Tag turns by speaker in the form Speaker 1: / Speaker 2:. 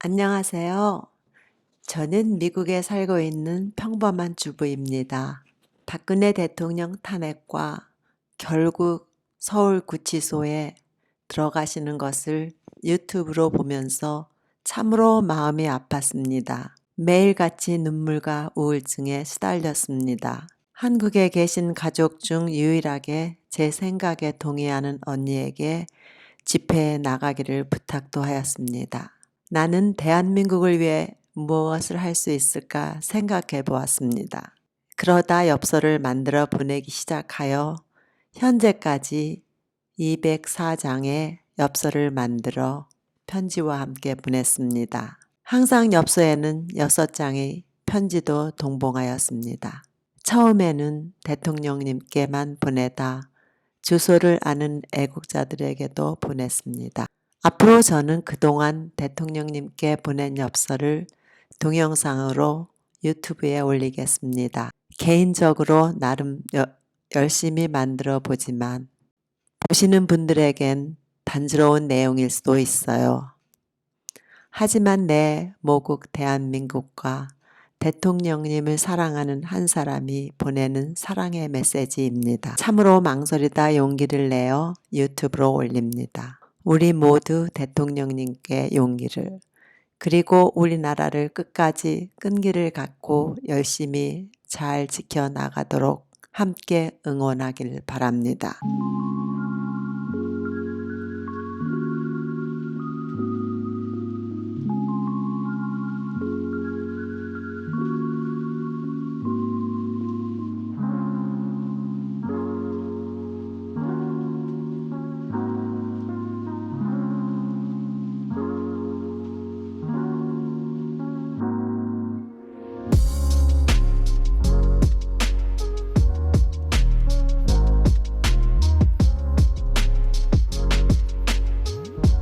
Speaker 1: 안녕하세요. 저는 미국에 살고 있는 평범한 주부입니다. 박근혜 대통령 탄핵과 결국 서울구치소에 들어가시는 것을 유튜브로 보면서 참으로 마음이 아팠습니다. 매일같이 눈물과 우울증에 시달렸습니다. 한국에 계신 가족 중 유일하게 제 생각에 동의하는 언니에게 집회에 나가기를 부탁도 하였습니다. 나는 대한민국을 위해 무엇을 할 수 있을까 생각해 보았습니다. 그러다 엽서를 만들어 보내기 시작하여 현재까지 204장의 엽서를 만들어 편지와 함께 보냈습니다. 항상 엽서에는 6장의 편지도 동봉하였습니다. 처음에는 대통령님께만 보내다 주소를 아는 애국자들에게도 보냈습니다. 앞으로 저는 그동안 대통령님께 보낸 엽서를 동영상으로 유튜브에 올리겠습니다. 개인적으로 나름 여- 열심히 만들어 보지만 보시는 분들에겐 단지러운 내용일 수도 있어요. 하지만 내 모국 대한민국과 대통령님을 사랑하는 한 사람이 보내는 사랑의 메시지입니다. 참으로 망설이다 용기를 내어 유튜브로 올립니다. 우리 모두 대통령님께 용기를 그리고 우리나라를 끝까지 끈기를 갖고 열심히 잘 지켜나가도록 함께 응원하길 바랍니다.